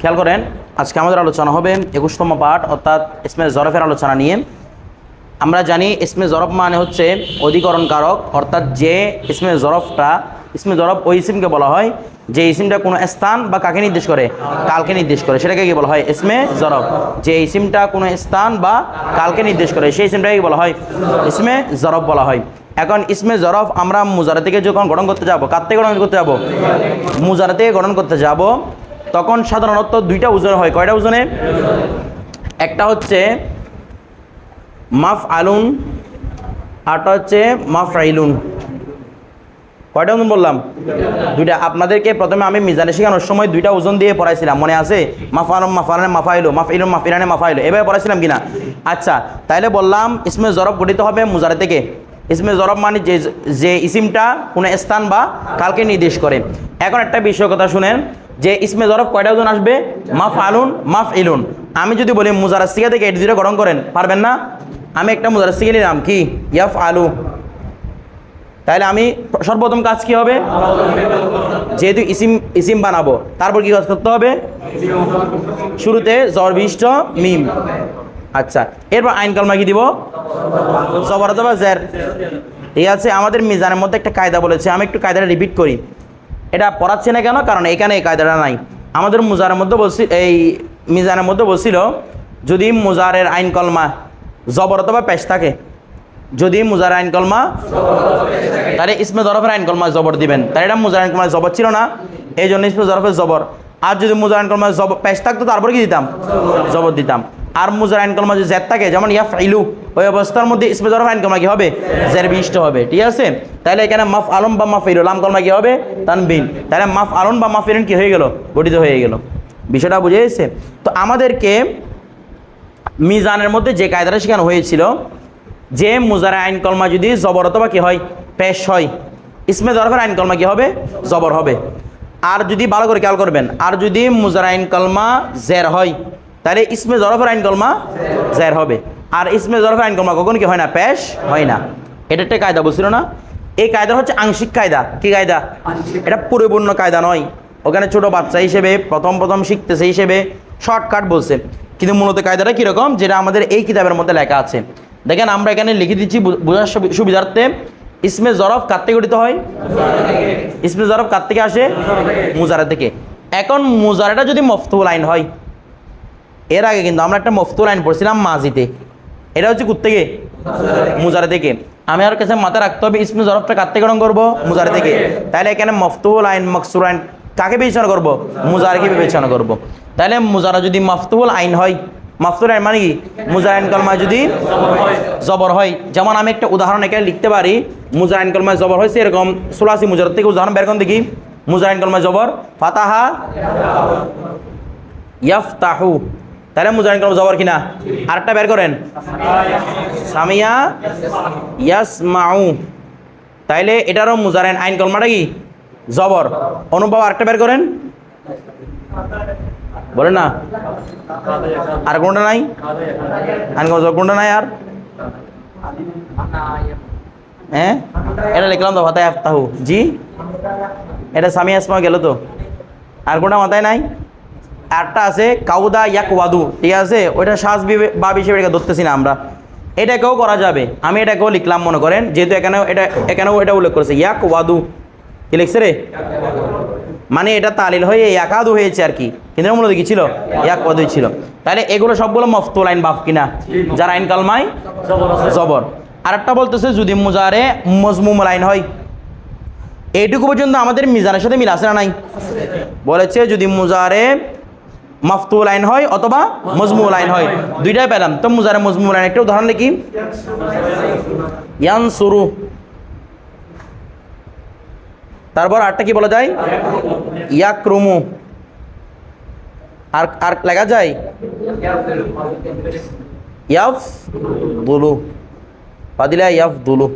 খেয়াল করেন, আজকে আমাদের আলোচনা হবে একুশতম পাঠ, অর্থাৎ ইসমে জরফের আলোচনা নিয়ে। আমরা জানি ইসমে জরফ মানে হচ্ছে অধিকরণ কারক অর্থাৎ যে ইসমে জরফটা, ইসমে জরফ ওই ইসিমকে বলা হয়, যে ইসিমটা কোনো স্থান বা কাকে নির্দেশ করে? কালকে নির্দেশ করে। সেটাকে কি বলা হয়? ইসমে জরফ। যে ইসিমটা কোনো স্থান বা কালকে নির্দেশ করে, সেই ইসিমটাকে কি বলা হয়? ইসমে জরফ বলা হয়। এখন ইসমে জরফ আমরা মুজারা থেকে যখন গঠন করতে যাব, কার থেকে গঠন করতে যাব? মুজারা থেকে গঠন করতে যাব তখন সাধারণত দুইটা ওজন হয়। কয়টা ওজনে? একটা হচ্ছে মাফ আলুন আরটা হচ্ছে মাফ আইলুন কয়টা ওজন বললাম? দুইটা। আপনাদেরকে প্রথমে আমি মিজানে শেখানোর সময় দুইটা ওজন দিয়ে পড়াইছিলাম। মনে আছে? মাফ আলম মাফারানে মাফাইলো মাফ ইলুন মাফিরানে মাফাইলো। এভাবে পড়াইছিলাম কিনা? আচ্ছা তাইলে বললাম, ইসমে জরব গঠিত হবে মুজারে থেকে। ইসমে জরব মানে যে যে ইসিমটা কোনো স্থান বা কালকে নির্দেশ করে। এখন একটা বিষয় কথা শুনেন। যে ইসমে জরফ কয়টা ওজন আসবে? মাফ আলুন মাফ ইলুন আমি যদি বলি মুজারা সিগা থেকে এটি দুটো গঠন করেন, পারবেন না? আমি একটা মুজারা সিগে নিলাম, কি? ইয়াফ আলু তাহলে আমি সর্বপ্রথম কাজ কি হবে? যেহেতু ইসিম ইসিম বানাবো, তারপর কি কাজ করতে হবে? শুরুতে জ্বর বিষ্ট মিম। আচ্ছা এরপর আইন কালমা কি দিব? জবর জের। ঠিক আছে, আমাদের মিজানের মধ্যে একটা কায়দা বলেছে, আমি একটু কায়দাটা রিপিট করি। এটা পড়াচ্ছি না কেন? কারণ এখানে এই কায়দাটা নাই। আমাদের মুজারের মধ্যে বলছি এই মিজানের মধ্যে বলছিল, যদি মুজারের আইন কলমা জবর অথবা পেশ থাকে, যদি মুজার আইন কলমা তাহলে ইসমে জরফের আইন কলমা জবর দিবেন। তাহলে এটা মুজার আইন কলমা জবর ছিল না, এই জন্য ইসমে জরফের জবর। আর যদি মুজার আইন কলমা জবর পেশ থাকতো, তারপরে কি দিতাম? জবর দিতাম। আর মুজার আইন কলমা যদি জেদ থাকে, যেমন ইয়া ফাইলু ওই অবস্থার মধ্যে জরফ আইন কলমা কি হবে? জের বিষ্ট হবে, ঠিক আছে? তাহলে এখানে মাফ আলম বা মাফ ইলু লাম কলমা কি হবে? তানবিন তাহলে মাফ আলম বা মাফ ইলুন কি হয়ে গেল? গঠিত হয়ে গেল। বিষয়টা বুঝে গেছে? তো আমাদেরকে মিজানের মধ্যে যে কায়দাটা শেখানো হয়েছিল, যে মুজারা আইন কলমা যদি জবর অথবা কি হয়? পেশ হয়। ইসমে জরফের আইন কলমা কি হবে? জবর হবে। আর যদি ভালো করে খেয়াল করবেন, আর যদি মুজারা আইন কলমা জের হয় তাহলে ইসমে জরফের আইন কলমা জের হবে। আর ইসমে জরফের আইন কলমা কখনো কি হয় না? পেশ হয় না। এটা একটা কায়দা বুঝছিল না? এই কায়দা হচ্ছে আংশিক কায়দা। কি কায়দা? এটা পরিপূর্ণ কায়দা নয়। ওখানে ছোট বাচ্চা হিসেবে প্রথম প্রথম শিখতেছে হিসেবে শর্টকাট বলছে। কিন্তু মূলত কায়দাটা কীরকম? যেটা আমাদের এই কিতাবের মধ্যে লেখা আছে। দেখেন আমরা এখানে লিখে দিচ্ছি বোঝার সুবি- সুবিধার্থে ইসমে জরফ কার থেকে গঠিত হয়? ইসমে জরফ কার থেকে আসে? মুজারা থেকে। এখন মুজারাটা যদি মফতুল আইন হয় এর আগে কিন্তু আমরা একটা মফতুল আইন পড়ছিলাম মাজিতে এটা হচ্ছে থেকে মুজারা থেকে আমি আর কাছে মাথায় রাখতে হবে, ইসমে জরফটা কার গ্রহণ করব? মুজারা থেকে তাহলে এখানে মফতুল আইন, মকসুর আইন কাকে বিবেচনা করব? মুজারাকে বিবেচনা করব। তাহলে মুজারা যদি মফতুল আইন হয়, মফতুল আইন মানে কি? মুজার আইন কলমা যদি জবর হয়। যেমন আমি একটা উদাহরণ এখানে লিখতে পারি, মুজার আইন কলমায় জবর হয়েছে এরকম সোলাসি মুজার থেকে উদাহরণ বের দেখি। মুজার আইন কলমায় জবর, ফাতাহা ইয়াফতাহু। তাহলে মুজাহিন কলম জবর কিনা? আরেকটা বের করেন। সামিয়া ইয়াসমাউ। তাইলে এটারও মুজারেন আইন কলমাটা কি? জবর। অনুভব আরেকটা বের করেন। বলেন না। আর কোনটা নাই? আইন কলম কোনটা নাই আর? হ্যাঁ? এটা লিখলাম তো ফাতাহ আফতাহু। জি? এটা সামিয়া আসমা গেল তো। আর কোনটা মাথায় নাই? আরটা আছে, কাউদা ইয়াক ওয়াদু ঠিক আছে? ওইটা শ্বাস বিবে- হিসেবে এটাকে ধরতেছি না আমরা। এটাকেও করা যাবে। আমি এটাকেও লিখলাম, মনে করেন, যেহেতু এখানেও এটা এখানেও এটা উল্লেখ করেছে। ইয়াক ওয়াদু কি লিখছে রে? মানে এটা তালিল হয়ে ইয়াকাদু হয়েছে আর কি। কিন্তু মূলত কি ছিল? ইয়াক ওয়াদুই ছিল। তাহলে এগুলো সবগুলো মফতুল আইন বাপ কিনা? যার আইন কালমাই জবর। আরেকটা বলতেছে, যদি মুজারে মজমুম আইন হয়। এইটুকু পর্যন্ত আমাদের মিজানের সাথে মিল আছে না নাই? বলেছে, যদি মুজারে মাফতুল আইন হয় অথবা মজমুল আইন হয়। দুইটাই পেলাম। তো মুজারে মজমুল আইন একটা উদাহরণ দেখি। ইয়ান সুরু তারপর আরটা কি বলা যায়? ইয়াক্রুমু। আর আর লেখা যায়? ইয়াফ দুলু ফাদিলা ইয়াফ দুলু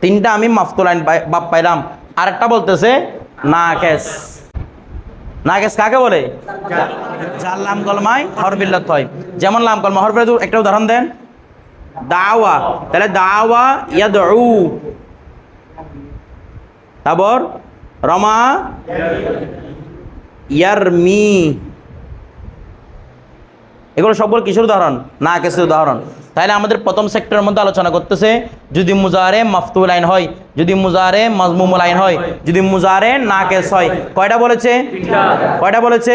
তিনটা আমি মাফতুল আইন বাপ পাইলাম। আরেকটা বলতেছে না কেস নাগেস কাকে বলে? যার লাম কলমায় হরবিল্লত হয়। যেমন লাম কলমা হরফের একটা উদাহরণ দেন। দাওয়া। তাহলে দাওয়া ইয়াদউ। তারপর রমা ইয়ারমি। এগুলো সবগুলো কিসের উদাহরণ? না কেসের উদাহরণ। তাহলে আমাদের প্রথম সেক্টরের মধ্যে আলোচনা করতেছে যদি মুজারে মাফতুল আইন হয় যদি মুজারে মাজমুমুল আইন হয় যদি মুজারে না কেস হয় কয়টা বলেছে? কয়টা বলেছে?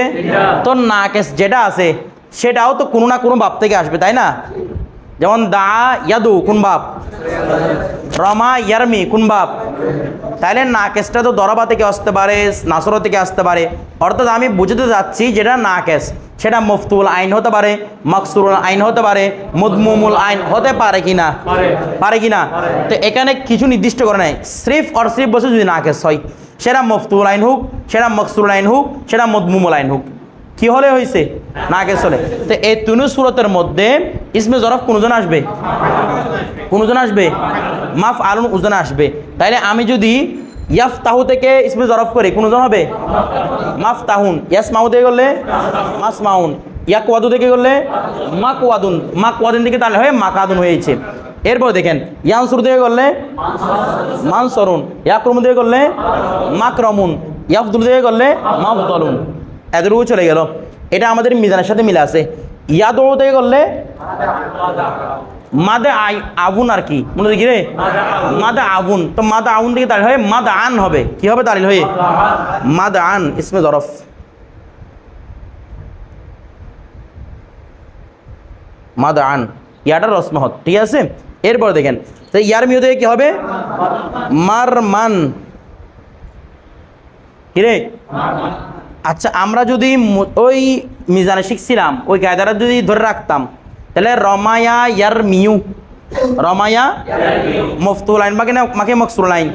তো না কেস যেটা আছে সেটাও তো কোনো না কোনো বাপ থেকে আসবে তাই না? যেমন দা ইয়াদু কোন বাপ? রমা ইয়ারমি কোন বাপ? তাহলে না কেসটা তো দরবা থেকে আসতে পারে নাসর থেকে আসতে পারে। অর্থাৎ আমি বুঝতে যাচ্ছি যেটা না কেস সেটা মুফতুল আইন হতে পারে মকসুরুল আইন হতে পারে মুদমুমুল আইন হতে পারে কি না পারে কি না তো এখানে কিছু নির্দিষ্ট করে নাই। সিফ অর সিফ বসে যদি না কেস হয় সেটা মুফতুল আইন হোক সেটা মকসুরুল আইন হোক সেটা মুদমুমুল আইন হোক। কি হলে হয়েছে না কেস হলে তো এই তুনু সুরতের মধ্যে ইসমে জরফ কোনজন আসবে? কোনজন আসবে? মাফ আলুন উজন আসবে। তাইলে আমি যদি ইয়াফ তাহু থেকে ইসমে জরফ করি, কোনজন হবে? মাফ তাহুন ইয়াস মাহু থেকে করলে মাস মাউন ইয়াক ওয়াদু থেকে করলে মাক ওয়াদুন মাক ওয়াদুন থেকে তাহলে হয়ে মাকাদুন হয়েছে। এরপর দেখেন, ইয়ানসুর থেকে করলে মানসরুন। ইয়াকরুম থেকে করলে মাকরমুন। ইয়াফদুল থেকে করলে মাফদলুন। এতটুকু চলে গেল। এটা আমাদের মিজানের সাথে মিলে আছে। ইয়াদৌড় থেকে করলে মাদে আই আগুন আর কি। মনে দেখি রে? মাদা আগুন তো মাদা আগুন থেকে দাঁড়িয়ে হয় মাদা আন হবে। কি হবে তারিল হয়ে? মাদা আন ইসমে জরফ। মাদা আন। ইয়াটা রসমহত ঠিক আছে? এরপর দেখেন তো ইয়ার মিউ থেকে কি হবে? মার মান কিরে আচ্ছা আমরা যদি ওই মিজানে শিখছিলাম ওই কায়দাটা যদি ধরে রাখতাম তাহলে রমায়া ইয়ার মিউ রমায়া মফতুল আইন। মাকে না মাকে মকসুর লাইন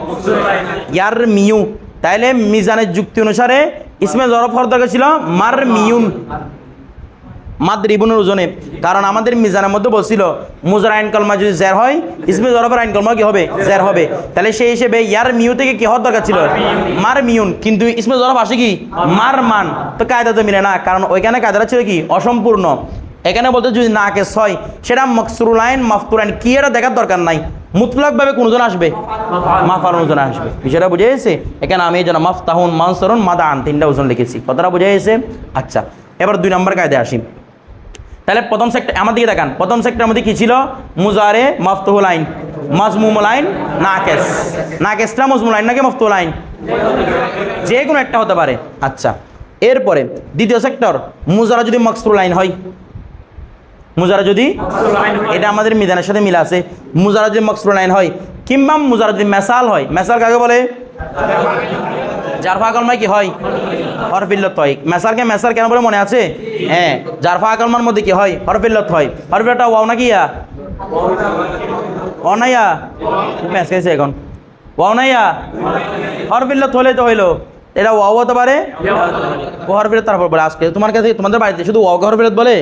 ইয়ার মিউ তাইলে মিজানের যুক্তি অনুসারে ইসমে জরফ হওয়ার দরকার ছিল মার মিউন মাদ রিবুনের ওজনে কারণ আমাদের মিজানের মধ্যে বলছিল, মুজার আইন কলমা যদি জের হয়, ইসমে জরফের আইন কলমা কি হবে? জের হবে। তাহলে সেই হিসেবে ইয়ার মিউ থেকে কি হওয়ার দরকার ছিল? মার মিউন কিন্তু ইসমে জরফ আসে কি? মার মান। তো কায়দা তো মিলে না। কারণ ওইখানে কায়দাটা ছিল কি? অসম্পূর্ণ। এখানে বলতে যদি না কেস হয় সেটা মকসুরুল আইন মাফতুর আইন কি এটা দেখার দরকার নাই। মুতলাকভাবে কোনজন আসবে? মাফার ওজন আসবে। বিষয়টা বুঝে গেছে? এখানে আমি জন্য মাফতাহুন মানসরুন মাদান তিনটা ওজন লিখেছি। কথাটা বুঝে গেছে? আচ্ছা এবার দুই নম্বর কায়দে আসি। তাহলে প্রথম সেক্টর আমার দিকে দেখান। প্রথম সেক্টর মধ্যে কি ছিল? মুজারে মফতুল আইন মাজমুমুল আইন নাকেস নাকেসটা মজমুল আইন নাকি মফতুল আইন যে কোনো একটা হতে পারে। আচ্ছা এরপরে দ্বিতীয় সেক্টর মুজারা যদি মকসুল আইন হয় মুজারা যদি এটা আমাদের মিজানের সাথে মিল আছে। মুজারা যদি মকসুল আইন হয়। কিংবা মুজারা যদি মেসাল হয়। মেসাল কাকে বলে? জারফা কলমায় কি হয়? হরফিল্লত হয়। মেসারকে মেসার কেন বলে মনে আছে? হ্যাঁ জারফা কলমার মধ্যে কি হয়? হরফিল্লত হয়। হরফিল্লতটা ওয়াও নাকি ইয়া? অনাইয়া ম্যাচ খাইছে এখন। ওয়াও নাইয়া হরফিল্লত হলে তো হইল। এটা ওয়াও হতে পারে? ও হরফিলত তারপর বলে আজকে। তোমার কাছে তোমাদের বাড়িতে শুধু ওয়াওকে হরফিলত বলে?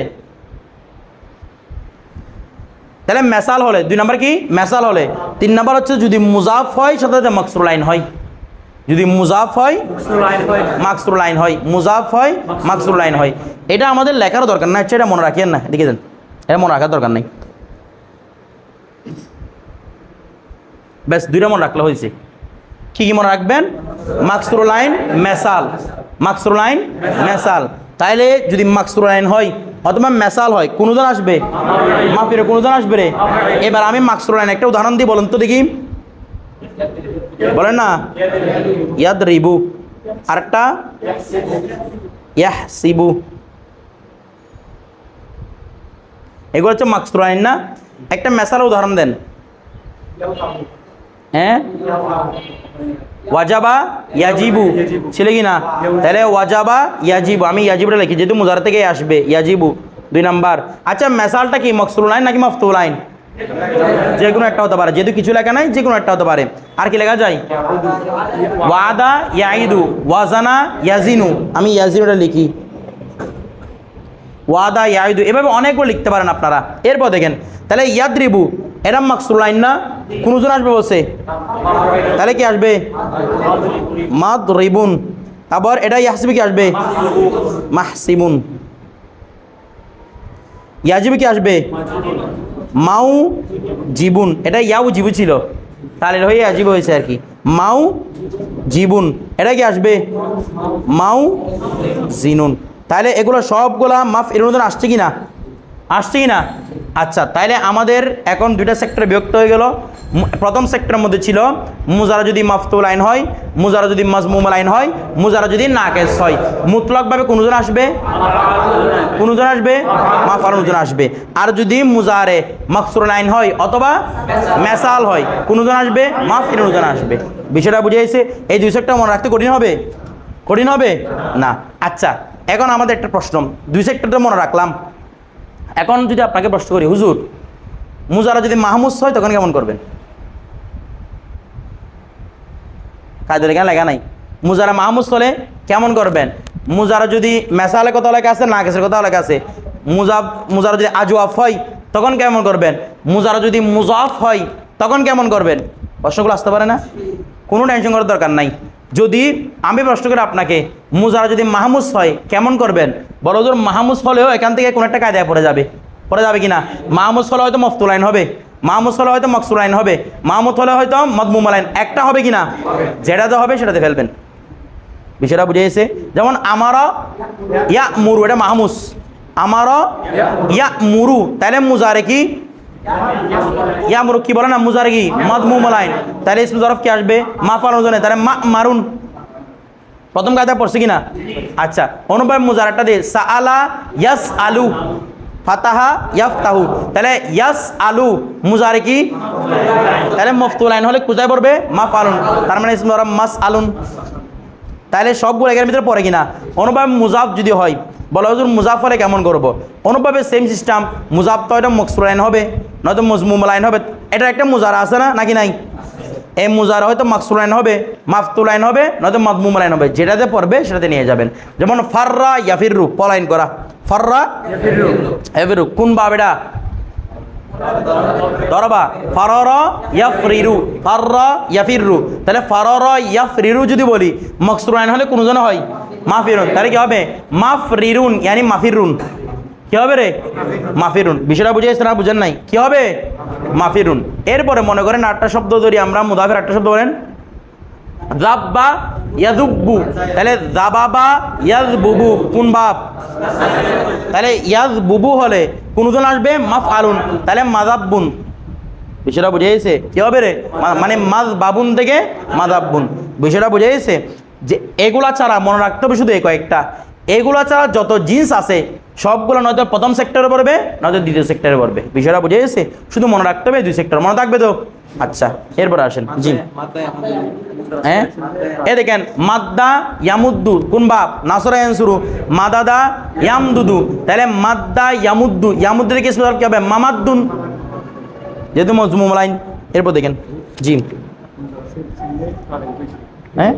তাহলে মেসাল হলে দুই নাম্বার কি? মেসাল হলে। তিন নাম্বার হচ্ছে যদি মুজাফ হয় সাথে সাথে মকসুর লাইন হয়। যদি মুজাফ হয় মাকসুর লাইন হয়। মুজাফ হয় মাকসুর লাইন হয়। এটা আমাদের লেখারও দরকার না হচ্ছে এটা মনে রাখিয়েন না লিখে দেন। এটা মনে রাখার দরকার নেই। ব্যাস দুইটা মনে রাখলে হয়েছে। কী কী মনে রাখবেন? মাকসুর লাইন মেসাল। মাকসুর লাইন মেসাল। তাইলে যদি মাকসুর লাইন হয়, অথবা মেসাল হয়, কোনোজন আসবে? মাফিরে, কোনোজন আসবে রে? এবার আমি মাকসুর লাইন একটা উদাহরণ দিই বলেন তো দেখি। বলেন না? ইয়াদ রিবু আরেকটা? ইয়াহ সিবু এগুলো হচ্ছে মাকসুর আইন না? একটা মেসাল উদাহরণ দেন। হ্যাঁ? ওয়াজাবা ইয়াজিবু। ছিল কি না? তাহলে ওয়াজাবা ইয়াজিবু। আমি ইয়াজিবুটা লিখি, যেহেতু মুজার থেকে আসবে, ইয়াজিবু। দুই নাম্বার। আচ্ছা মেসালটা কি? মকসুল লাইন নাকি মফতুল লাইন যে কোনো একটা হতে পারে। যেহেতু কিছু লেখা নাই যে কোনো একটা হতে পারে। আর কি লেখা যায়? ওয়াদা ইয়াইদু, ওয়াজানা ইয়াজিনু। আমি ইয়াজিনুটা লিখি। ওয়াদা ইয়াইদু। এভাবে অনেকগুলো লিখতে পারেন আপনারা। এরপর দেখেন, তাহলে ইয়াদ্রিবু। এরম মাকসুল লাইন না? কোনজন আসবে বসে তাহলে কি আসবে? মাদ রিবুন আবার এটা ইয়াহসিবি কি আসবে? মাহসিবুন। ইয়াজিবি কি আসবে? মাউ জীবুন এটা ইয়াউ জিবু ছিল। তাহলে হয়ে আজিব হয়েছে আর কি। মাউ জীবুন এটা কি আসবে? মাউ জিনুন তাহলে এগুলো সবগুলা মাফ এর মতন আসছে কি না আসছে কি না আচ্ছা তাইলে আমাদের এখন দুইটা সেক্টরে বিভক্ত হয়ে গেল। প্রথম সেক্টরের মধ্যে ছিল মুজারা যদি মাফতুল আইন হয় মুজারা যদি মাজমুম আইন হয় মুজারা যদি নাকেস হয়। মুতলকভাবে কোনজন আসবে? কোনজন আসবে? মাফারুজন আসবে। আর যদি মুজারে মাকসুরুল আইন হয় অথবা মেসাল হয় কোনজন আসবে? মাফিরুজন আসবে। বিষয়টা বুঝিয়েছে এই দুই সেক্টর মনে রাখতে কঠিন হবে? কঠিন হবে? না। আচ্ছা এখন আমাদের একটা প্রশ্ন। দুই সেক্টরটা মনে রাখলাম। এখন যদি আপনাকে প্রশ্ন করি, হুজুর, মুজারা যদি মাহমুদ হয়, তখন কেমন করবেন? কাজের এখানে লেখা নাই। মুজারা মাহমুদ হলে কেমন করবেন? মুজারা যদি মেসালে কথা লেখা আছে না কেসের কথা লেখা আছে, মুজাব, মুজারা যদি আজওয়াফ হয়, তখন কেমন করবেন? মুজারা যদি মুজাফ হয়, তখন কেমন করবেন? প্রশ্নগুলো আসতে পারে না? কোনো টেনশন করার দরকার নাই। যদি আমি প্রশ্ন করি আপনাকে মুজারা যদি মাহমুস হয়, কেমন করবেন? বড় জোর মাহমুস হলেও এখান থেকে কোনো একটা কায়দায় পড়ে যাবে। পড়ে যাবে কিনা? মাহমুস হলে হয়তো মফতুল আইন হবে। মাহমুস হলে হয়তো মকসুর আইন হবে। মাহমুদ হলে হয়তো মদমুম আইন একটা হবে কিনা? যেটাতে হবে সেটাতে ফেলবেন। বিষয়টা বুঝে গেছে? যেমন আমারও ইয়া মুরু এটা মাহমুস আমারও ইয়া মুরু তাহলে মুজারে কি? ইয়া মুরু কি বলে না? মুজারে কি মদমুম আইন তাহলে ইসমে জরফ কি আসবে? মা ফালুজনে তাহলে মা মারুন। প্রথম কায়দা পড়ছে কিনা? আচ্ছা অনুভব মুজারাটা দিয়ে সা আলা ইয়াস আলু ফাতাহা ইয়াফতাহু। তাহলে ইয়াস আলু মুজারে কি তাহলে মফতুল আইন হলে কোথায় পড়বে? মা ফালুন তার মানে ইসমে জরফ মাস আলুন তাহলে সবগুলো একের ভিতরে পড়ে কিনা? অনুভব মুজাফ যদি হয় বলা হুজুর মুজাফ হলে কেমন করব? অনুভবে সেম সিস্টেম মুজাফ তো এটা মকসুর আইন হবে নয়তো মজমুম আইন হবে। এটা একটা মুজারা আছে না নাকি নাই? এই মুজারা হয়তো মাকসুর আইন হবে মাফতুল আইন হবে নয়তো মদমুম আইন হবে। যেটাতে পড়বে সেটাতে নিয়ে যাবেন। যেমন ফাররা ইয়াফিররু পলাইন করা। ফাররা ইয়াফিরু কোন বা বেটা দরবা ফারর ইয়াফরিরু, ফারর ইয়াফিরু তাহলে ফারর ইয়াফরিরু যদি বলি মকসুরায়ন হলে কোনজন হয়? মাফিরুন। তাহলে কি হবে? মাফরিরুন, ইয়ানি মাফিরুন। কি হবে রে? মাফিরুন। বিষয়টা বুঝে এসে না, বুঝেন নাই? কি হবে? মাফিরুন। এরপরে মনে করেন আটটা শব্দ ধরি আমরা মুদাফের আটটা শব্দ বলেন জাব্বা ইয়াজুব্বু তাহলে জাবাবা ইয়াজবুবু কোন বাপ? তাহলে ইয়াজ বুবু হলে কোনজন আসবে? মাফ আলুন তাহলে মাজাব্বুন বিষয়টা বুঝে গেছে? কি হবে রে? মানে মাজ বাবুন থেকে মাজাব্বুন বিষয়টা বুঝে গেছে? যে এগুলা ছাড়া মনে রাখতে হবে শুধু এই কয়েকটা। এগুলা ছাড়া যত জিন্স আছে সবগুলো নয়তো প্রথম সেক্টরে পড়বে নয়তো দ্বিতীয় সেক্টরে পড়বে। বিষয়টা বুঝে গেছে? শুধু মনে রাখতে হবে দুই সেক্টর মনে থাকবে তো? আচ্ছা এরপরে আসেন। জি। হ্যাঁ? এ দেখেন মাদ্দা ইয়ামুদ্দু কোন বাপ? নাসরা শুরু মাদাদা ইয়ামদুদু। তাহলে মাদ্দা ইয়ামুদ্দু ইয়ামুদ্দু থেকে কি হবে? মামাদ্দুন। যেহেতু মজমুম লাইন এরপর দেখেন। জি। হ্যাঁ?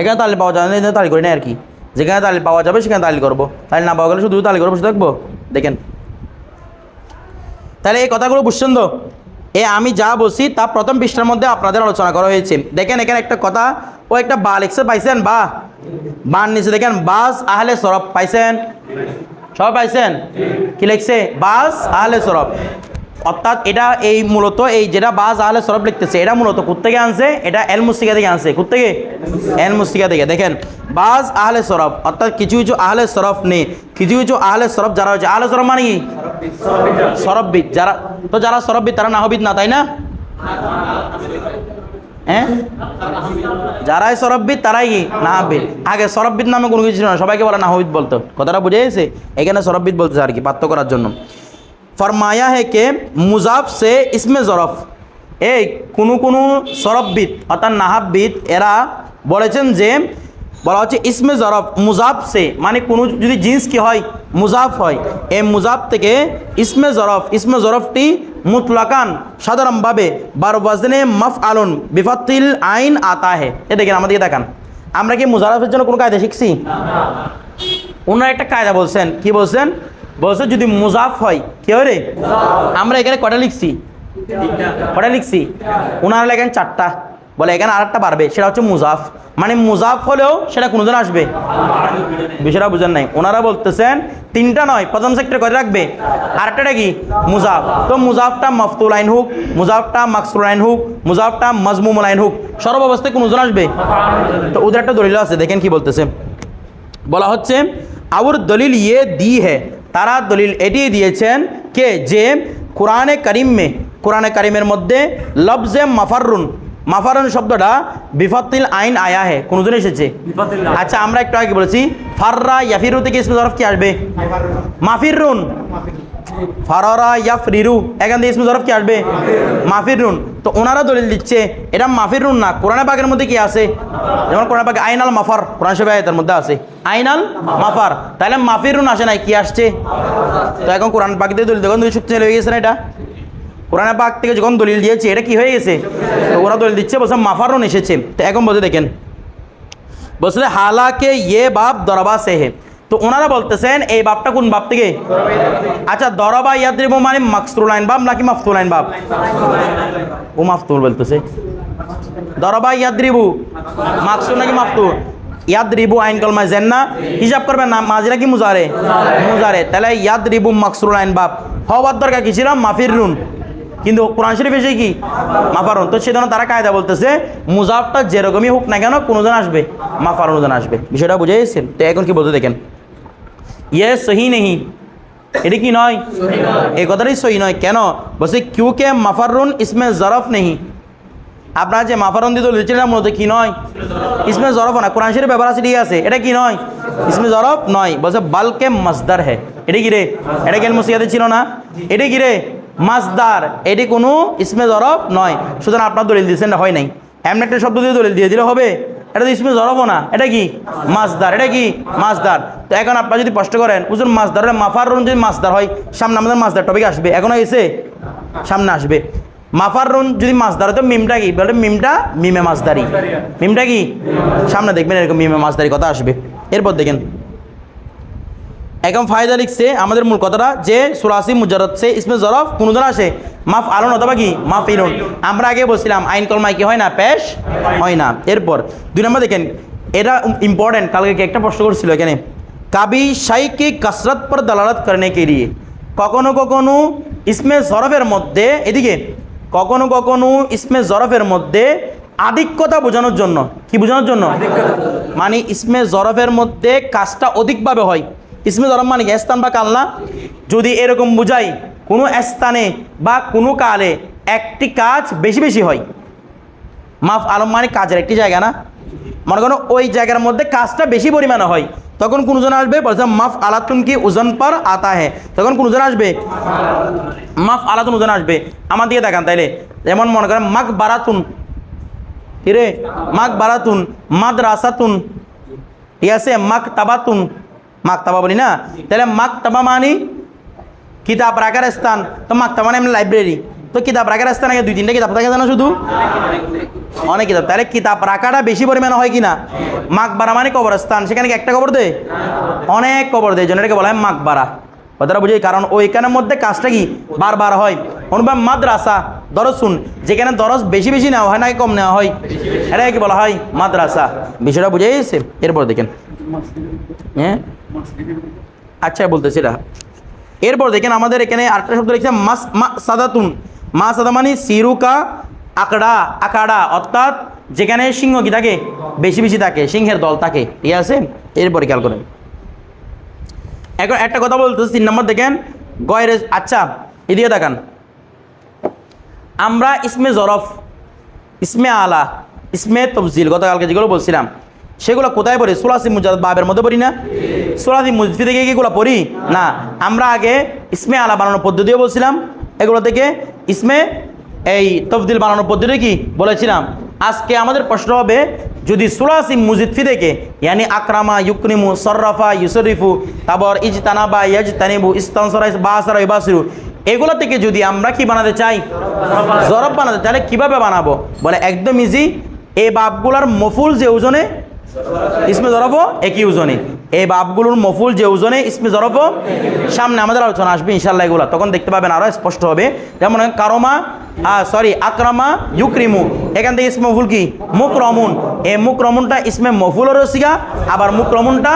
এখানে তাহলে পাওয়া যাবে না তালি করি না আর কি। যেখানে তালি পাওয়া যাবে, সেখানে তালি করব। তালি না পাওয়া গেলে শুধু তালি করব বসে থাকব দেখেন। তাহলে এই কথাগুলো বুঝছেন তো? এ আমি যা বলছি, তা প্রথম পৃষ্ঠার মধ্যে আপনাদের আলোচনা করা হয়েছে। দেখেন, এখানে একটা কথা, ও একটা বা লিখছে, পাইছেন? বা। বান নিচে, দেখেন, বাস আহলে সরব পাইছেন? সব পাইছেন? কি লিখছে? বাস আহলে সরব অর্থাৎ এটা এই মূলত এই যেটা বাস আহলে সরব লিখতেছে, এটা মূলত কোথেকে আনছে? এটা এল মুস্তিকা থেকে আনছে। কোথেকে এল মুস্তিকা থেকে। দেখেন বাস আহলে সরব, অর্থাৎ কিছু কিছু আহলে সরফ নেই। কিছু কিছু আহলে সরফ যারা হচ্ছে আহলে সরফ মানে কি? সরববিদ। যারা, তো যারা সরববিদ, তারা নাহবিদ না, তাই না? হ্যাঁ? যারাই সরববিদ, তারাই কি? নাহবিদ। আগে সরববিদ নামে কোনো কিছু না, সবাইকে বলে নাহবিদ বলতো। কথাটা বুঝে গেছে? এখানে সরববিদ বলতেছে আর কি পার্থ করার জন্য। ফরমায়া হে কে মুজাফ সে ইসমে জরফ এই কোনো কোনো সরববিদ অর্থাৎ নাহাববিদ এরা বলেছেন যে বলা হচ্ছে ইসমে জরফ মুজাফ সে মানে কোনো যদি জিন্স কি হয় মুজাফ হয় এই মুজাফ থেকে ইসমে জরফ ইসমে জরফটি মুতলাকান সাধারণভাবে বার ওয়াজনে মফ আলুন বিফাতিল আইন আতা হে এ দেখেন আমাদেরকে দেখান আমরা কি মুজারফের জন্য কোনো কায়দা শিখছি? ওনার একটা কায়দা বলছেন। কি বলছেন? বলছে যদি মুজাফ হয়, কি হয় রে? আমরা এখানে কটা লিখছি? কটা লিখছি? ওনারা লেখেন চারটা। বলে এখানে আর একটা বাড়বে, সেটা হচ্ছে মুজাফ। মানে মুজাফ হলেও সেটা কোনোদিন আসবে। বিষয়টা বুঝেন নাই। ওনারা বলতেছেন, তিনটা নয়, প্রথম সেক্টর করে রাখবে? আরেকটা কি? মুজাফ। তো মুজাফটা মফতুল আইন হোক, মুজাফটা মাকসুল আইন হোক, মুজাফটা মজমুমুল আইন হোক সর্ব অবস্থায় কোনোজন আসবে? তো ওদের একটা দলিল আছে, দেখেন কি বলতেছে। বলা হচ্ছে और দলিল ইয়ে দি হে তারা দলিল এটি দিয়েছেন কে? যে কোরআনে করিমে কোরআনে করিমের মধ্যে লফজে মাফারুন মাফারুন শব্দটা বিফাতিল আইন আয়া হে কোনজন এসেছে? আচ্ছা আমরা একটু আগে বলেছি ফাররা ইয়াফিরু থেকে ইসমে জরফ কি আসবে? মাফিরুন। ফারারা ইয়াফরিরু। এখান থেকে ইসমে জরফ কি আসবে? মাফিরুন। তো ওনারা দলিল দিচ্ছে এটা মাফিরুন না কোরআনে পাকের মধ্যে কি আছে? যেমন কোরআন পাকে আইনাল মাফার কোরআন শরীফ আয়াতের মধ্যে আছে। আইনাল মাফার। তাহলে মাফিরুন আসে নাই কি আসছে? তো এখন কোরআন পাক দিয়ে দলিল দেখুন দুই শক্তিশালী হয়ে গেছে না এটা? কোরআন পাক থেকে যখন দলিল দিয়েছে, এটা কি হয়ে গেছে? ওরা দলিল দিচ্ছে, বলছে মাফারুন এসেছে। তো এখন বলতে দেখেন, বলছে, হালাকে ইয়ে বাপ দরবা সেহে। তো ওনারা বলতেছেন, এই বাপটা কোন বাপ থেকে? আচ্ছা দরবা ইয়াদ্রিবু মানে মাকসুরুল আইন বাপ নাকি মাফতুল আইন বাপ? ও মাফতুল বলতেছে। দরবা ইয়াদ্রিবু, মাকসুর নাকি মাফতুল? ইয়াদ্রিবু আইন কলমা জেন্না, হিসাব করবেন না মাঝিরা কি মুজারে? মুজারে। তাহলে ইয়াদ্রিবু মাকসুরুল আইন বাপ। হওয়ার দরকার কি ছিল? মাফির রুন কিন্তু কোরআন শরীফ এসে কি? মাফারুন। তো সেজন্য তারা কায়দা বলতেছে মুজাফটা যেরকমই হোক না কেন, কোনোজন আসবে মাফার মাফারুনজন আসবে। বিষয়টা বুঝে গেছেন? তো এখন কি বলতে দেখেন? ইয়ে সহি নেহি। এটা কি নয়? এই কথাটাই সহি নয়। কেন? বলছে কিউ কে মাফারুন ইসমে জরফ নেহি। আপনার যে মাফারুন দিয়ে দিচ্ছেন এটা মূলত কি নয়? ইসমে জরফ না? কোরআন শরীফ ব্যাপার আছে, ঠিক আছে। এটা কি নয়? ইসমে জরফ নয়। বলছে, বালকে মসদার হ্যাঁ এটা কি রে? এটা কেন মুসিয়াতে ছিল না? এটা কি রে? মাসদার এটি কোনো ইসমে জরফ নয়। সুতরাং আপনার দলিল দিয়েছেন হয় নাই। এমন একটা শব্দ দিয়ে দলিল দিয়ে দিলে হবে। এটা তো ইসমে জরফও না। এটা কি? মাসদার এটা কি? মাসদার তো এখন আপনারা যদি প্রশ্ন করেন উজুর মাসদার হলে মাফার রুন যদি মাসদার হয়, সামনে আমাদের মাসদার টপিক আসবে। এখনও এসে সামনে আসবে। মাফার রুন যদি মাসদার হয়, তো মিমটা কি? বলে মিমটা মিমে মাসদারি মিমটা কি? সামনে দেখবেন এরকম মিমে মাসদারি কথা আসবে। এরপর দেখেন। এখন ফায়দা লিখছে আমাদের মূল কথাটা যে সুরাসি মুজারত সে ইসমে জরফ কোনজন আসে মাফ আলন অথবা কি? মাফ ইলন। আমরা আগে বলছিলাম আইন কলমায় কি হয় না? পেশ হয় না। এরপর দুই নম্বর দেখেন এটা ইম্পর্টেন্ট কালকে কি একটা প্রশ্ন করছিল এখানে? কাবি শাই কি কসরত পর দলালত করনে কে লিয়ে কখনো কখনো ইসমে জরফের মধ্যে এদিকে কখনো কখনো ইসমে জরফের মধ্যে আধিক্যতা বোঝানোর জন্য। কি বোঝানোর জন্য? মানে ইসমে জরফের মধ্যে কাজটা অধিকভাবে হয়। ইসমে জরফ মানে স্থান বা কাল না? যদি এরকম বুঝাই, কোনো স্থানে বা কোনো কালে একটি কাজ বেশি বেশি হয়। মাফ আলম মানে কাজের একটি জায়গা না? মনে করো ওই জায়গার মধ্যে কাজটা বেশি পরিমাণে হয়। তখন কোনজন আসবে, বলছে, মাফ আলাতুন কি ওজন পর আতা হে? তখন কোনজন আসবে, মাফ আলাতুন ওজন আসবে। আমার দিকে দেখান তাইলে। যেমন মনে করেন মাক বারাতুন কিরে মাক বারাতুন মাদ রাসাতুন ঠিক আছে? মাক তাবাতুন মাক তাবা বলি না? তাহলে মাকতাবা মানে কিতাব রাখার স্থান। তো মাকতাবা মানে লাইব্রেরি তো কিতাব রাখার স্থান আগে দুই তিনটা কিতাব থাকে জানো শুধু? অনেক কিতাব। তাহলে কিতাব রাখাটা বেশি পরিমাণে হয় কি না? মাকবারা মানে কবরস্থান। সেখানে একটা কবর দেয়? অনেক কবর দেয়। জন্য এটাকে বলা হয় মাকবারা। কথাটা বুঝি কারণ ওইখানের মধ্যে কাজটা কি? বারবার হয়। অনুভব মাদ্রাসা, দরসুন, যেখানে দরস বেশি বেশি নেওয়া হয় নাকি কম নেওয়া হয়? এটাকে কি বলা হয়? মাদ্রাসা। বিষয়টা বুঝে গেছে এরপর দেখেন। হ্যাঁ? আচ্ছা বলতেছি এটা। এরপর দেখেন আমাদের এখানে আরেকটা শব্দ লিখছে, মাস, মা, সাদাতুন। মা, সাদা মানে সিরুকা, আকড়া আকাড়া অর্থাৎ যেখানে সিংহ কি থাকে, বেশি বেশি থাকে, সিংহের দল থাকে। ঠিক আছে? এরপরে খেয়াল করেন। এখন একটা কথা বলতেছি, তিন নম্বর দেখেন, গয়ের আচ্ছা এদিকে দেখান। আমরা ইসমে জরফ, ইসমে আলা, ইসমে তফজিল, গতকালকে যেগুলো বলছিলাম, সেগুলো কোথায় পড়ি? সোলাসি মুজাদ বাবের মধ্যে পড়ি না? সোলাসি মুজফি থেকে কি এগুলো পড়ি? না, আমরা আগে ইসমে আলা বানানোর পদ্ধতিও বলছিলাম, এগুলো থেকে ইসমে এই তফদিল বানানোর পদ্ধতি কি বলেছিলাম? আজকে আমাদের প্রশ্ন হবে, যদি সুলাসি মুজিদফি থেকে ইয়ানি আকরামা ইউকনিমু সর্রাফা ইউসরিফু, তারপর ইজতানাবা ইয়াজতানিবু ইস্তানসরাইস বাসরা ইবাসিরু এগুলো থেকে যদি আমরা কি বানাতে চাই? জরব বানাতে, তাহলে কীভাবে বানাবো? বলে একদম ইজি এ বাপগুলার মফুল যে ওজনে, ইসমে জরবও একই ওজনে। এই বাপগুলোর মফুল যে ওজনে, ইসমে জরফও সামনে আমাদের আলোচনা আসবে ইনশাল্লাহ এগুলো। তখন দেখতে পাবেন আরও স্পষ্ট হবে। যেমন কারমা সরি, আকরামা, ইউক্রিমু। এখান থেকে ইসমে মফুল কি? মুকরমুন। এই মুকরমুনটা ইসমে মফুলেরও সিগা আবার মুকরমুনটা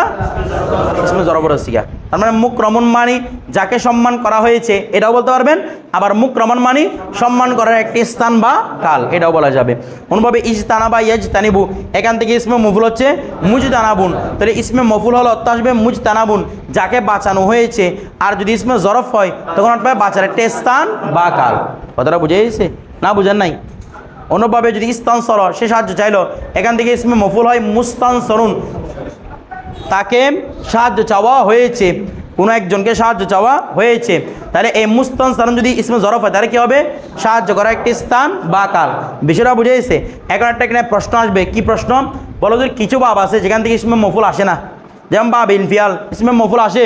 ইসমে জরবরের সিগা তার মানে মুকরমুন মানি যাকে সম্মান করা হয়েছে, এটাও বলতে পারবেন। আবার মুকরমন মানি সম্মান করার একটি স্থান বা কাল, এটাও বলা যাবে। অনুভাবে ইজতানা বা ইয়েজ তানিবু এখান থেকে ইসমে মফুল হচ্ছে মুজ তানাবুন তাহলে ইসমে মফুল হলো আসবে মুজ তানাবুন যাকে বাঁচানো হয়েছে। আর যদি ইসমে জরফ হয়, তখন আসবে বাঁচার একটি স্থান বা কাল কথাটা বুঝে গেছে? না, বুঝেন নাই? অন্যভাবে যদি ইস্তান সর সে সাহায্য চাইলো। এখান থেকে ইসমে মফুল হয় মুস্তান সরুন তাকে সাহায্য চাওয়া হয়েছে। কোনো একজনকে সাহায্য চাওয়া হয়েছে। তাহলে এই মুস্তান স্থান যদি ইসমে জরফ হয়, তাহলে কী হবে? সাহায্য করা একটি স্থান বা কাল বিষয়টা বুঝে গেছে? এখন একটা এখানে প্রশ্ন আসবে। কি প্রশ্ন? বলো যে কিছু বাব আছে যেখান থেকে ইসমে মফুল আসে না। যেমন ইনফিয়াল ইসমে মফুল আসে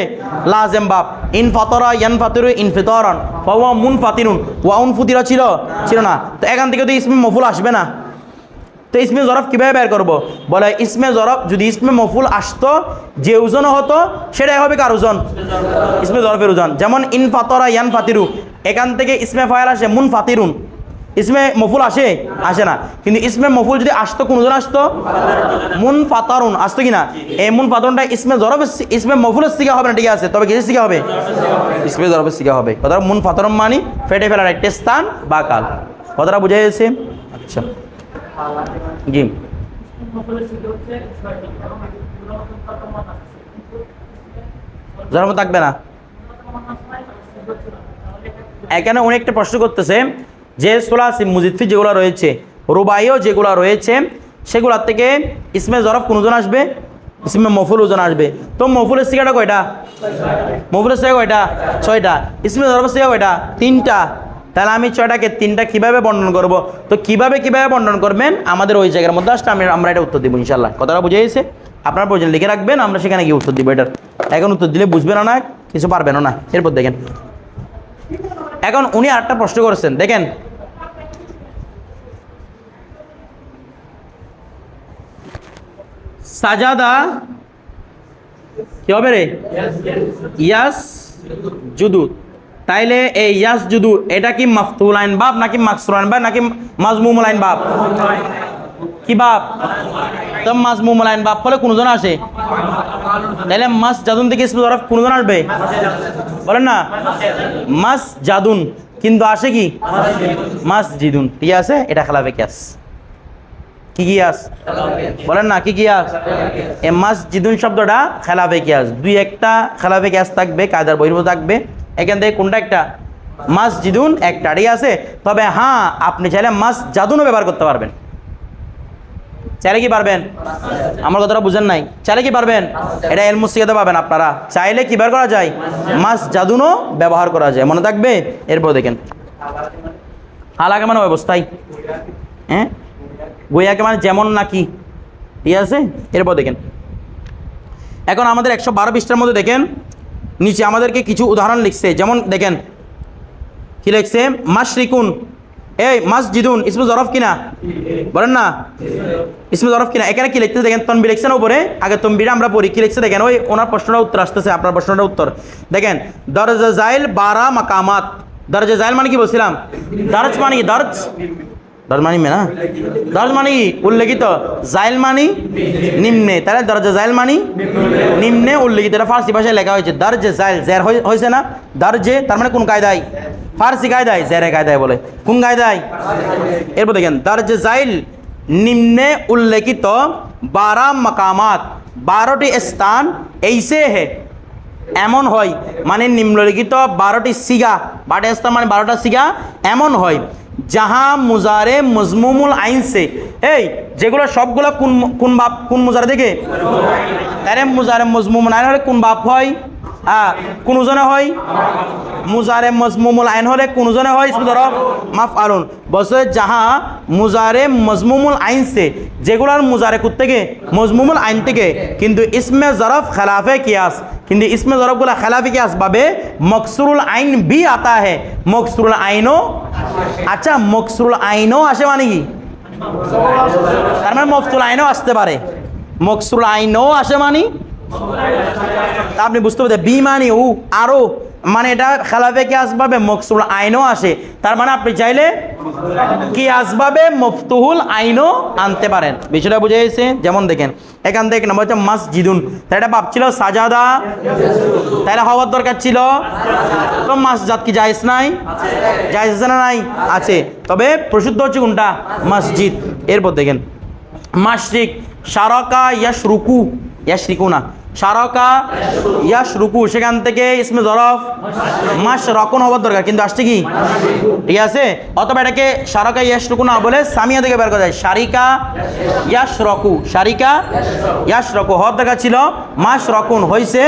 লাজেম বাব ইন ফাতরা ইয়ান ফাতিরু ইন ফিতরন ফাওয়া মুন ফাতিরুন ওয়া উন ফুতিরা ছিল ছিল না। তো এখান থেকে তো ইসমে মফুল আসবে না, তো ইসমে জরফ কীভাবে বের করব? বলে, ইসমে জরফ যদি ইসমে মফুল আসতো, যে ওজন হতো, সেটাই হবে কার ওজন? ইসমে জরফের ওজন। যেমন ইন ফাতরা ইয়ান ফাতিরু এখান থেকে ইসমে ফায়াল আসে মুন ফাতিরুন ইসমে মফুল আসে? আসে না। কিন্তু ইসমে মফুল যদি আসতো কোন ওজন আসতো? মুন ফাতারুন আসতো কি না এই মুন ফাতারুনটা ইসমে সি- ইসমে মফুলের শিখা হবে না, ঠিক আছে? তবে কিসের শিখা হবে? ইসমে জরফের শিখা হবে। কথা মুন ফাতারুন মানি, ফেটে ফেলার একটি স্থান বা কাল। কথাটা বুঝে গেছে? আচ্ছা। জি জন্ম থাকবে না। এখানে অনেকটা প্রশ্ন করতেছে যে সোলাসি মুজিদফি যেগুলো রয়েছে, রুবাইও যেগুলো রয়েছে সেগুলোর থেকে ইসমে জরফ কোন ওজন আসবে? ইসমে মফুল ওজন আসবে। তো মফুলের শিকাটা কয়টা? মফুলের শিকা কয়টা? ছয়টা। ইসমে জরফের শিকা কয়টা? তিনটা। তাহলে আমি ছয়টাকে তিনটা কীভাবে বর্ণন করব? তো কীভাবে কীভাবে বর্ণন করবেন? আমাদের ওই জায়গার মধ্যে আসলে আমি আমরা এটা উত্তর দিব ইনশাল্লাহ কথাটা বুঝে গেছে? আপনার প্রয়োজন লিখে রাখবেন, আমরা সেখানে গিয়ে উত্তর দিব এটার। এখন উত্তর দিলে বুঝবেন না, কিছু পারবেনও না। এরপর দেখেন। এখন উনি আরেকটা প্রশ্ন করেছেন। দেখেন সাজাদা, কি হবে রে? ইয়াস জুদু তাইলে এই ইয়াস জুদু এটা কি মাফতুল আইন বাপ নাকি মাকসুর আইন বাপ নাকি মাজমুমুল আইন বাপ? কি বাপ? তো মাজমুমুল আইন বাপ ফলে কোনজন আসে? তাইলে মাস জাদুন থেকে ইসমে জরফ কোনজন আসবে? বলেন না? মাস জাদুন, কিন্তু আসে কি? মাস জিদুন। ঠিক আছে? এটা খেলাবে ক্যাস। কি কিয়াস বলেন না, কি কিয়াস এ মাস জিদুন শব্দটা খেলাফে কিয়াস দুই একটা খেলাফে কিয়াস থাকবে? কায়দার বহির্ভূত থাকবে। এখান থেকে কোনটা একটা? মাস জিদুন একটা ঠিক আছে। তবে হ্যাঁ আপনি চাইলে মাস জাদুনও ব্যবহার করতে পারবেন। চাইলে কি পারবেন? আমার কথাটা বুঝেন নাই। চাইলে কি পারবেন? এটা এলমুস শিখাতে পাবেন আপনারা। চাইলে কি বের করা যায়? মাস জাদুনও ব্যবহার করা যায়। মনে থাকবে? এরপর দেখেন। হালাকে মানে অবস্থায়। হ্যাঁ? বইয়াকে মানে যেমন নাকি, ঠিক আছে? এরপর দেখেন। এখন আমাদের একশো বারো পৃষ্ঠার মধ্যে দেখেন, নিচে আমাদেরকে কিছু উদাহরণ লিখছে। যেমন দেখেন, কি লিখছে? মাস মাশরিকুন। এই মাসজিদুন, ইসমে জরফ কিনা? বলেন না। ইসমে জরফ কিনা? এখানে কি লিখতে দেখেন তনবি লিখছে না উপরে? আগে তনবিরা আমরা পড়ি। কি লিখছে? দেখেন, ওই ওনার প্রশ্নটা উত্তর আসতেছে, আপনার প্রশ্নটা উত্তর। দেখেন, দরজা জাইল বারা মাকামাত। দরজা জাইল মানে কি বলছিলাম? দরজ মানে কি? দরজ? দরজ মানে না? দরজ মানে কি উল্লেখিত। জাইল মানি নিম্নে। তাহলে দরজা জাইল মানি নিম্নে উল্লেখিত। এটা ফার্সি ভাষায় লেখা হয়েছে, দরজে জাইল, জের হয়েছে না? দরজে, তার মানে কোন কায়দায়? ফার্সি কায়দায়, জেরে কায়দায় বলে। কোন কায়দায়? এরপর দেখেন, দরজে জাইল, নিম্নে উল্লেখিত বারা মাকামাত। বারোটি স্থান এইসে হে। এমন হয়। মানে নিম্নলিখিত বারোটি সিগা। বারোটি স্থান মানে বারোটা সিগা। এমন হয়। যাহা মুজারে মজমুমুল আইনসে এই, যেগুলো সবগুলো কোন কোন বাপ কোন মুজারে দেখে? তারে মুজারে মজমুমুল আইন হলে কোন বাপ হয়? হ্যাঁ কোন হয়? মুজারে মজমুমুল আইন হলে কোন ওজনে হয় ধর, মাফ আলুন বছরে যাহা মুজারে মজমুমুল আইনসে যেগুলোর মুজারে কুত থেকে মজমুমুল আইন থেকে কিন্তু ইসমে জরফ খেলাফে কিয়াস। কিন্তু ইসমে জরফগুলা খেলাফে কিয়াস বাবে মকসুরুল আইন বি আতা হে। মকসুরুল আইনও আচ্ছা মকসুরুল আইনও আসে মানে কি? তার মানে মকসুল আইনও আসতে পারে মকসুল আইনও আসে মানে? আপনি বুঝতে পারছেন বি মানে উ আরও মানে এটা খেলাফে কে আসবাবে মকসুল আইনও আসে। তার মানে আপনি চাইলে কি আসবাবে মফতুহুল আইনও আনতে পারেন। বিষয়টা বুঝে গেছে? যেমন দেখেন, এখান থেকে নম্বর হচ্ছে মসজিদুন। তাই এটা বাপ ছিল সাজাদা? তাইলে হওয়ার দরকার ছিল? তো মাসজাদ কি জায়েজ নাই? জায়েজ আছে না নাই? আছে। তবে প্রসিদ্ধ হচ্ছে কোনটা? মসজিদ। এরপর দেখেন মাসরিক সারকা ইয়াস রুকু ইয়াস রিকু সারকা ইয়াস রুকু সেখান থেকে ইসমে জরফ মাস রকন হওয়ার দরকার, কিন্তু আসছে কি? ঠিক আছে? অথবা এটাকে সারকা ইয়াস রুকু না বলে সামিয়া থেকে বের করা যায়। সারিকা ইয়াস রকু সারিকা ইয়াস রকু হওয়ার দরকার ছিল মাস রকুন হয়েছে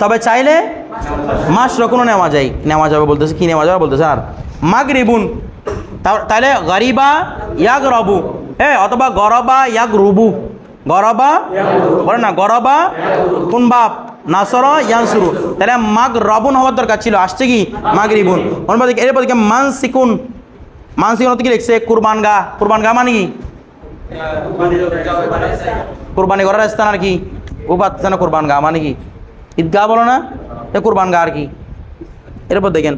তবে চাইলে মাস রকুনও নেওয়া যায়। নেওয়া যাবে বলতেছে, কি নেওয়া যাবে বলতেছে? আর মাগ রিবুন তাহলে গরিবা ইয়াগ রবু হ্যাঁ অথবা গরবা ইয়াগ রুবু গরবা? বলে না, গরবা? কোন বাপ? নাসর, ইয়ানসুরু। তাহলে মাগ রবুন হওয়ার দরকার ছিল, আসছে কি? মাগ রিবুন অন্য এরপর দিকে মান সিকুন মান সিকুন কি লিখছে? কুরবান গা কুরবান গা মানে কি? কুরবানি করার স্থান আর কি? ও পাচ্ছে না কুরবান গা মানে কি? ঈদগাহ বলো না? এ কুরবান গা আর কি? এরপর দেখেন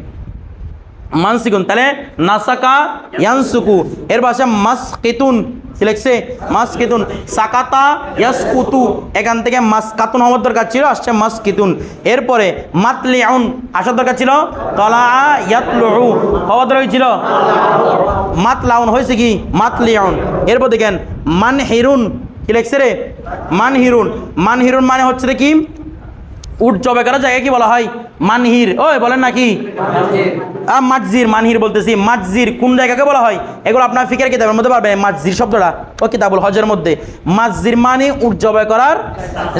মানসিকুন তাহলে নাসাকা ইয়ানসুকু। এর ভাষা মাসকিতুন, কি লিখছে? মাসকিতুন। সাকাতা ইয়াসকুতু। এখান থেকে মাস মাসকাতুন হওয়ার দরকার ছিল, আসছে মাসকিতুন। এরপরে মাতলিউন, আসার দরকার ছিল? তলা ইয়াতলু হওয়ার দরকার ছিল? মাতলাউন, হয়েছে কি? মাতলিউন। এরপর দেখেন, মানহিরুন, কি লিখছে রে? মানহিরুন। মানহিরুন মানে হচ্ছে রে কি? উট জবে করার জায়গায় কি বলা হয়? মানহির ওই বলেন নাকি আহ, মাতজির মানহির বলতেছি। মাতজির কোন জায়গাকে বলা হয়? এগুলো আপনার ফিকের কিতাবের মধ্যে পারবেন মাতজির শব্দটা ও কিতাবুল হজের মধ্যে। মাতজির মানে উট জবে করার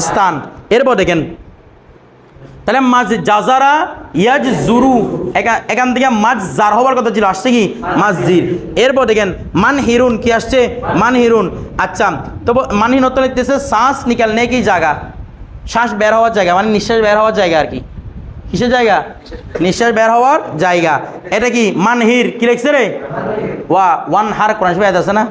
স্থান। এরপর দেখেন তাহলে মাঝ জাজারা ইয়াজ জুরু এখান থেকে মাছ জার হবার কথা ছিল আসছে কি? মাছজির এরপর দেখেন মান হিরুন কি আসছে? মান হিরুন আচ্ছা তো মান হিরুন লিখতেছে শ্বাস নিকাল নে কি জায়গা? শ্বাস বের হওয়ার জায়গা মানে নিঃশ্বাস বের হওয়ার জায়গা আর কি। কিসের জায়গা? নিঃশ্বাস বের হওয়ার জায়গা। এটা কি মানহির? কি লিখছে রে? ওয়া, ওয়ান হার কোরআন শরীফে আছে না?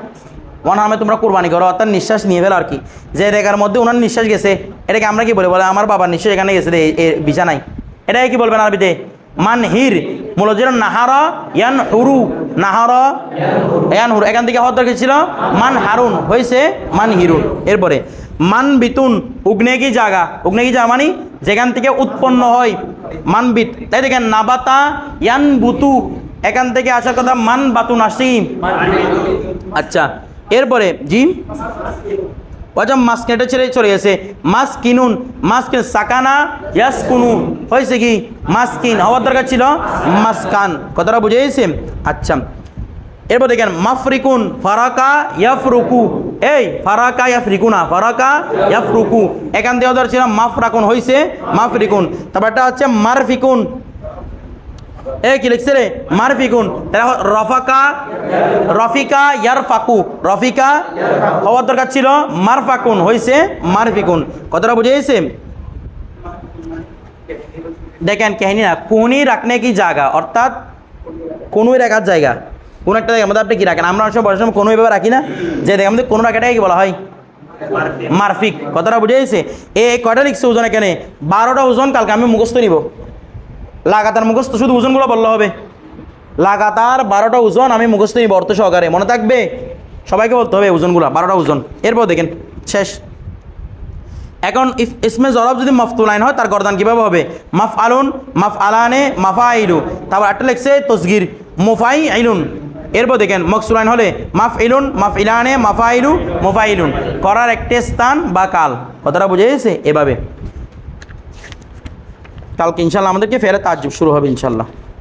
ওয়ান হামে তোমরা কোরবানি করো, অর্থাৎ নিঃশ্বাস নিয়ে ফেলো আর কি। যে রেখার মধ্যে ওনার নিঃশ্বাস গেছে, এটাকে আমরা কি বলে? বলে আমার বাবার নিঃশ্বাস এখানে গেছে রে, এ বিছানায় এটাকে কি বলবেন আরবিতে? মানহির। মূলত যেন নাহারা, ইয়ান হুরু। নাহারা, ইয়ান হুরু। এখান থেকে হওয়ার দরকার ছিল? মান হারুন হয়েছে মান হিরুন এরপরে মান বিতুন উগ্নে কি জায়গা উগ্নে কি জায়গা মানে যেখান থেকে উৎপন্ন হয় মানবিত। তাই দেখেন, নাবাতা ইয়ান বুতু এখান থেকে আসার কথা মান বাতুন আসি আচ্ছা এরপরে জি ওটা মাছ কেটে ছেড়ে চলে গেছে। মাছ কিনুন মাছ কিন সাকানা ইয়াস কুনু হয়েছে কি? মাছ কিন হওয়ার দরকার ছিল মাছ কান কথাটা বুঝে গেছে? আচ্ছা এরপর দেখেন, মাফরিকুন, ফারাকা ইয়াফরুকু। এই, ফারাকা ইয়াফরিকু না ফারাকা ইয়াফরুকু। এখান থেকে ওদের ছিল মাফরাকুন হয়েছে মাফরিকুন। তারপর এটা হচ্ছে মারফিকুন। এ কি লিখছে রে? মারফিকুন। রফাকা, রফিকা ইয়ার ফাকু রফিকা হওয়ার দরকার ছিল মারফাকুন হয়েছে মারফিকুন। কতটা বুঝে গেছে? দেখেন কাহিনী না কোনি রাখনে কি জায়গা? অর্থাৎ কোনুই রাখার জায়গা। কোন একটা জায়গার মধ্যে আপনি কি রাখেন? আমরা অনেক সময় বসার সময় কোনো এভাবে রাখি না। যে দেখেন আমাদের কোনো রাখাটাকে কি বলা হয়? মারফিক। কথাটা বুঝে গেছে? এ কয়টা লিখছে ওজন এখানে? বারোটা ওজন কালকে আমি মুখস্থ নিব। লাগাতার মুখস্থ শুধু ওজনগুলো বললে হবে। লাগাতার বারোটা ওজন আমি মুখস্থ নিব অর্থ সহকারে। মনে থাকবে? সবাইকে বলতে হবে ওজনগুলো বারোটা ওজন। এরপর দেখেন শেষ। এখন ইস- ইসমে জরব যদি মফতুলাইন হয় তার গরদান কীভাবে হবে? মাফ আলুন মাফ আলানে মাফা আইলু তারপর একটা লিখছে তসগির। মুফাই আইলুন এরপর দেখেন মকসুলাইন হলে মাফ ইলুন মাফ ইলানে মাফা মোফাইলুন। মুফা ইলুন করার একটি স্থান বা কাল। কথাটা বুঝে গেছে? এভাবে। কালকে ইনশাল্লাহ আমাদেরকে ফেরত আজ শুরু হবে ইনশাল্লাহ।